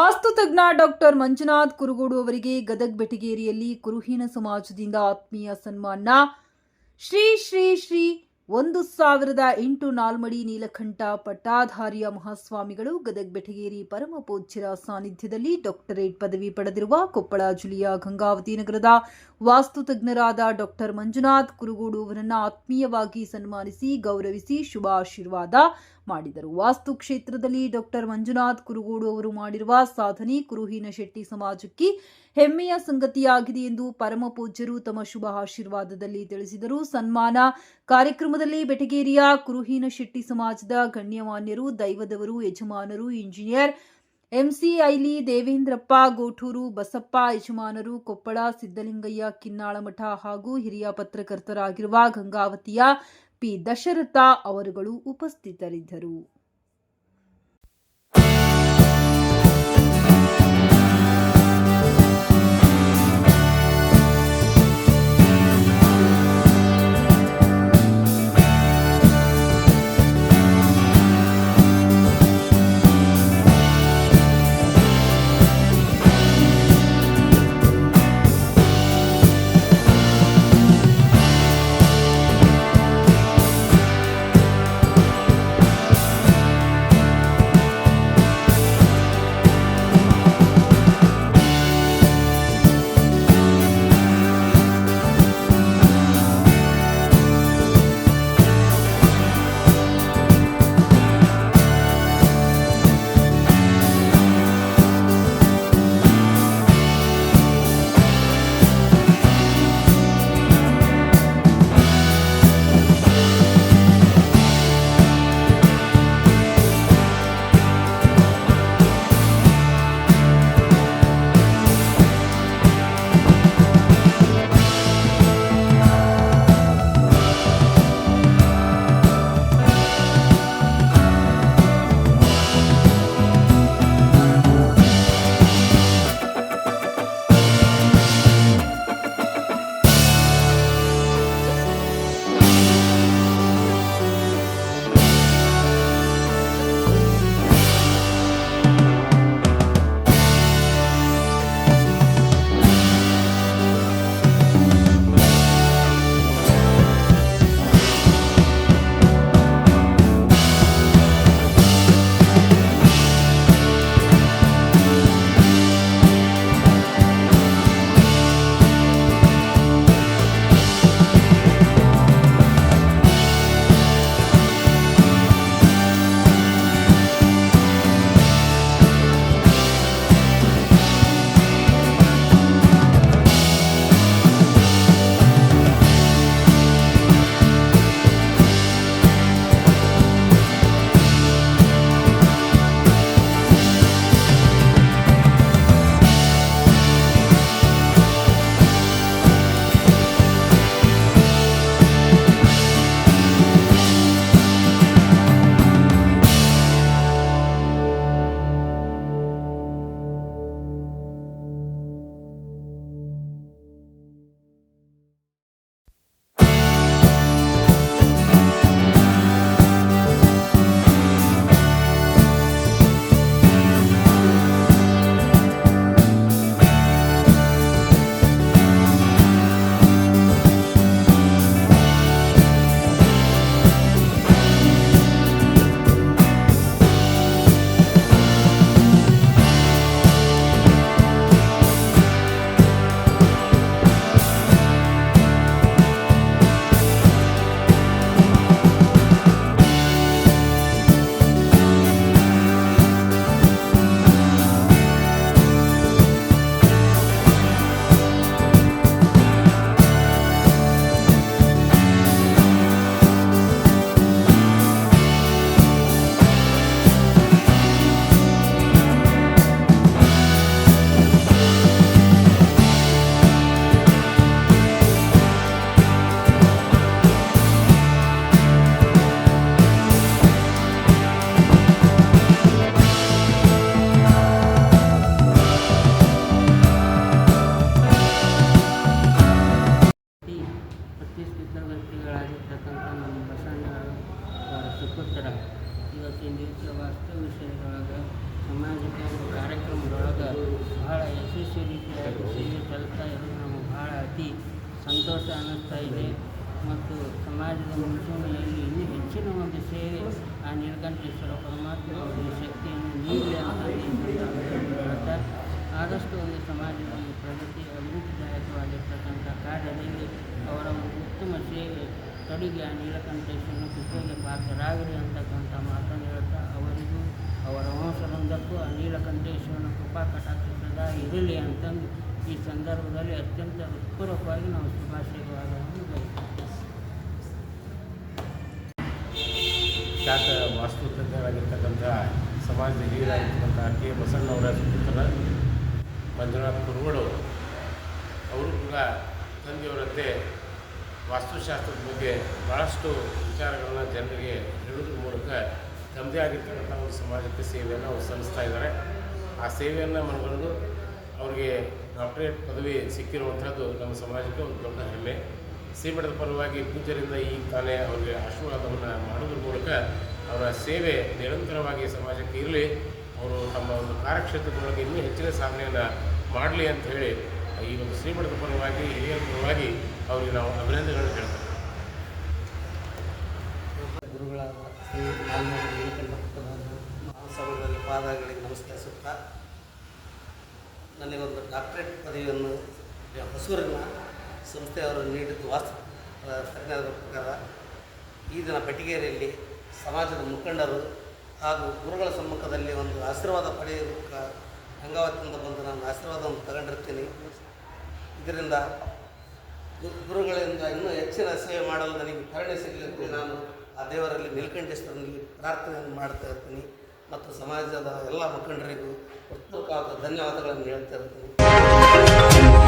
ವಾಸ್ತು ತಜ್ಞ ಡಾಕ್ಟರ್ ಮಂಜುನಾಥ್ ಕುರುಗೋಡು ಅವರಿಗೆ ಗದಗ್ ಬೆಟಗೇರಿಯಲ್ಲಿ ಕುರುಹಿನ ಸಮಾಜದಿಂದ ಆತ್ಮೀಯ ಸನ್ಮಾನ. ಶ್ರೀ ಶ್ರೀ ಶ್ರೀ ಒಂದು ಸಾವಿರದ ಎಂಟು ನಾಲ್ಮಡಿ ನೀಲಕಂಠ ಪಟ್ಟಾಧಾರಿಯ ಮಹಾಸ್ವಾಮಿಗಳು ಗದಗ್ ಬೆಟಗೇರಿ ಪರಮ ಪೂಜ್ಯರ ಸಾನ್ನಿಧ್ಯದಲ್ಲಿ ಡಾಕ್ಟರೇಟ್ ಪದವಿ ಪಡೆದಿರುವ ಕೊಪ್ಪಳ ಜಿಲ್ಲೆಯ ಗಂಗಾವತಿ ನಗರದ ವಾಸ್ತು ತಜ್ಞರಾದ ಡಾಕ್ಟರ್ ಮಂಜುನಾಥ್ ಕುರುಗೋಡು ಅವರನ್ನು ಆತ್ಮೀಯವಾಗಿ ಸನ್ಮಾನಿಸಿ ಗೌರವಿಸಿ ಶುಭ ಆಶೀರ್ವಾದ ಮಾಡಿದರು. ವಾಸ್ತು ಕ್ಷೇತ್ರದಲ್ಲಿ ಡಾಕ್ಟರ್ ಮಂಜುನಾಥ್ ಕುರುಗೋಡು ಅವರು ಮಾಡಿರುವ ಸಾಧನೆ ಕುರುಹಿನ ಶೆಟ್ಟಿ ಸಮಾಜಕ್ಕೆ ಹೆಮ್ಮೆಯ ಸಂಗತಿಯಾಗಿದೆ ಎಂದು ಪರಮ ಪೂಜ್ಯರು ತಮ್ಮ ಶುಭ ಆಶೀರ್ವಾದದಲ್ಲಿ ತಿಳಿಸಿದರು. ಸನ್ಮಾನ ಕಾರ್ಯಕ್ರಮದಲ್ಲಿ ಬೆಟಗೇರಿಯ ಕುರುಹಿನ ಶೆಟ್ಟಿ ಸಮಾಜದ ಗಣ್ಯಮಾನ್ಯರು, ದೈವದವರು, ಯಜಮಾನರು, ಇಂಜಿನಿಯರ್ ಎಂಸಿಐಲಿ ದೇವೇಂದ್ರಪ್ಪ, ಗೋಠೂರು, ಬಸಪ್ಪ, ಯಜಮಾನರು, ಕೊಪ್ಪಳ ಸಿದ್ದಲಿಂಗಯ್ಯ ಕಿನ್ನಾಳಮಠ ಹಾಗೂ ಹಿರಿಯ ಪತ್ರಕರ್ತರಾಗಿರುವ ಗಂಗಾವತಿಯ ಪಿ ದಶರಥ ಅವರುಗಳು ಉಪಸ್ಥಿತರಿದ್ದರು. ಸಂತೋಷ ಅನ್ನಿಸ್ತಾ ಇದೆ. ಮತ್ತು ಸಮಾಜದ ಮುಂಚೂಣಿಯಲ್ಲಿ ಇನ್ನೂ ಹೆಚ್ಚಿನ ಒಂದು ಸೇವೆ ಆ ನೀಲಕಂಠೇಶ್ವರ ಪರಮಾತ್ಮ ಅವರಿಗೆ ಶಕ್ತಿಯನ್ನು ನೀಡಿ ಅಂತ ಆದಷ್ಟು ಒಂದು ಸಮಾಜದ ಒಂದು ಪ್ರಗತಿ ಅಭಿವೃದ್ಧಿದಾಯಕವಾಗಿರ್ತಕ್ಕಂಥ ಕಾರ್ಯದಲ್ಲಿ ಅವರ ಒಂದು ಉತ್ತಮ ಸೇವೆ ತೊಡುಗೆ ಆ ನೀಲಕಂಠೇಶ್ವರನ ಕೃಪೆಗೆ ಪಾತ್ರರಾಗಲಿ ಅಂತಕ್ಕಂಥ ಮಾತನ್ನು ಹೇಳ್ತಾ ಅವರಿಗೂ ಅವರ ವಂಶವೊಂದಕ್ಕೂ ಆ ನೀಲಕಂಠೇಶ್ವರನ ಕೃಪಾ ಕಟಾಕ್ಷ ಇರಲಿ ಅಂತಂದು ಈ ಸಂದರ್ಭದಲ್ಲಿ ಅತ್ಯಂತ ಹೃತ್ಪೂರ್ವಕವಾಗಿ ನಾವು ಶುಭಾಶಯಗಳನ್ನು ಖ್ಯಾತ ವಾಸ್ತುತಜ್ಞರಾಗಿರ್ತಕ್ಕಂಥ ಸಮಾಜದ ಹಿರಿಯರಾಗಿರ್ತಕ್ಕಂಥ ಕೆ ಬಸಣ್ಣವರ ಸುಪುತ್ರ ಮಂಜುನಾಥ್ ಕುರುಗಳು ಅವರು. ಕೂಡ ತಂದೆಯವರಂತೆ ವಾಸ್ತುಶಾಸ್ತ್ರದ ಬಗ್ಗೆ ಭಾಳಷ್ಟು ವಿಚಾರಗಳನ್ನು ಜನರಿಗೆ ಹೇಳೋದ್ರ ಮೂಲಕ ತಮ್ಮದೇ ಆಗಿರ್ತಕ್ಕಂಥ ಒಂದು ಸಮಾಜಕ್ಕೆ ಸೇವೆಯನ್ನು ಅವರು ಸಲ್ಲಿಸ್ತಾ ಇದ್ದಾರೆ. ಆ ಸೇವೆಯನ್ನು ಮನಗಂಡು ಅವರಿಗೆ ಡಾಕ್ಟರೇಟ್ ಪದವಿ ಸಿಕ್ಕಿರುವಂಥದ್ದು ನಮ್ಮ ಸಮಾಜಕ್ಕೆ ಒಂದು ದೊಡ್ಡ ಹೆಮ್ಮೆ. ಶ್ರೀಮಠದ ಪರವಾಗಿ ಪೂಜ್ಯರಿಂದ ಈ ತಾನೇ ಅವರಿಗೆ ಆಶೀರ್ವಾದವನ್ನು ಮಾಡೋದ್ರ ಮೂಲಕ ಅವರ ಸೇವೆ ನಿರಂತರವಾಗಿ ಸಮಾಜಕ್ಕೆ ಇರಲಿ. ಅವರು ತಮ್ಮ ಒಂದು ಕಾರ್ಯಕ್ಷೇತ್ರದೊಳಗೆ ಇನ್ನೂ ಹೆಚ್ಚಿನ ಸಾಧನೆಯನ್ನು ಮಾಡಲಿ ಅಂತ ಹೇಳಿ ಈ ಒಂದು ಶ್ರೀಮಠದ ಪರವಾಗಿ, ಹಿರಿಯರ ಪರವಾಗಿ ಅವರಿಗೆ ನಾವು ಅಭಿನಂದನೆಗಳನ್ನು ಹೇಳ್ತೇವೆ. ಗುರುಗಳಾದ ಶ್ರೀ ಪಾದಗಳಿಗೆ ನಮಸ್ಕರಿಸುತ್ತಾ ನನಗೊಂದು ಡಾಕ್ಟ್ರೇಟ್ ಪದವಿಯನ್ನು ಹೊಸೂರಿನ ಸಂಸ್ಥೆಯವರು ನೀಡಿದ್ದು ವಾಸ್ತು ತಜ್ಞರ ಪ್ರಕಾರ ಈ ದಿನ ಬೆಟಗೇರಿಯಲ್ಲಿ ಸಮಾಜದ ಮುಖಂಡರು ಹಾಗೂ ಗುರುಗಳ ಸಮ್ಮುಖದಲ್ಲಿ ಒಂದು ಆಶೀರ್ವಾದ ಪಡೆಯೋದಕ್ಕೆ ಗಂಗಾವತಿಯಿಂದ ಬಂದು ನಾನು ಆಶೀರ್ವಾದವನ್ನು ತಗೊಂಡಿರ್ತೀನಿ. ಇದರಿಂದ ಗುರುಗಳಿಂದ ಇನ್ನೂ ಹೆಚ್ಚಿನ ಸೇವೆ ಮಾಡಲು ನನಗೆ ಕರುಣೆ ಸಿಗಲಿ ಅಂತ ನಾನು ಆ ದೇವರಲ್ಲಿ ನೀಲಕಂಠೇಶ್ವರನಿಗೆ ಪ್ರಾರ್ಥನೆಯನ್ನು ಮಾಡ್ತಾ ಇರ್ತೀನಿ. ಮತ್ತು ಸಮಾಜದ ಎಲ್ಲ ಮುಖಂಡರಿಗೂ ಹೃತ್ಪೂರ್ವಕವಾದ ಧನ್ಯವಾದಗಳನ್ನು ಹೇಳ್ತಾ ಇರ್ತೀನಿ.